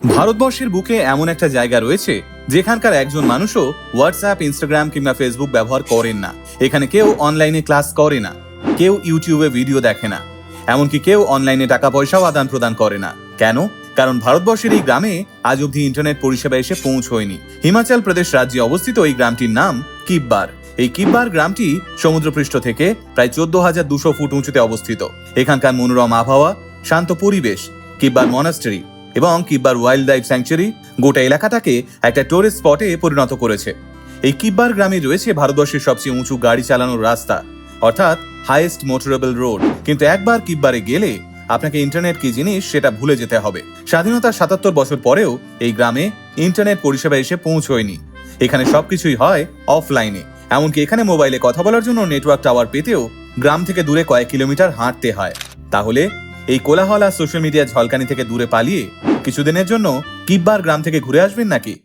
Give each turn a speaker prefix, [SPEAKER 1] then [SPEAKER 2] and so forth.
[SPEAKER 1] ভারতবর্ষের বুকে এমন একটা জায়গা রয়েছে যেখানকার একজন মানুষও হোয়াটসঅ্যাপ ইনস্টাগ্রাম কিংবা ফেসবুক ব্যবহার করেন না। এখানে কেউ অনলাইনে ক্লাস করে না, কেউ ইউটিউবে ভিডিও দেখে না। এমনকি কেউ অনলাইনে টাকা পয়সাও আদান প্রদান করে না। কেন? কারণ ভারতবর্ষের এই গ্রামে আজ অবধি ইন্টারনেট পরিষেবা এসে পৌঁছয়নি। হিমাচল প্রদেশ রাজ্যে অবস্থিত এই গ্রামটির নাম কিব্বার। এই কিব্বার গ্রামটি সমুদ্রপৃষ্ঠ থেকে প্রায় চোদ্দ হাজার দুশো ফুট উঁচুতে অবস্থিত। এখানকার মনোরম আবহাওয়া, শান্ত পরিবেশ, কিব্বার মনাস্টারি এবং কিব্বার ওয়াইল্ড লাইফ স্যাংচুরি গোটা এলাকাটাকে একটা টুরিস্ট স্পটে পরিণত করেছে। এই কিব্বার গ্রামে রয়েছে ভারতবর্ষের সবচেয়ে উঁচু গাড়ি চালানোর রাস্তা, অর্থাৎ হাইয়েস্ট মোটরেবল রোড কিন্তু একবার কিব্বারে গেলে আপনাকে ইন্টারনেট কি জিনিস সেটা ভুলে যেতে হবে। স্বাধীনতার সাতাত্তর বছর পরেও এই গ্রামে ইন্টারনেট পরিষেবা এসে পৌঁছয়নি। এখানে সবকিছুই হয় অফলাইনে এমনকি এখানে মোবাইলে কথা বলার জন্য নেটওয়ার্ক টাওয়ার পেতেও গ্রাম থেকে দূরে কয়েক কিলোমিটার হাঁটতে হয়। তাহলে এই কোলাহল আর সোশ্যাল মিডিয়া ঝলকানি থেকে দূরে পালিয়ে কিছুদিনের জন্য কিব্বার গ্রাম থেকে ঘুরে আসবেন নাকি?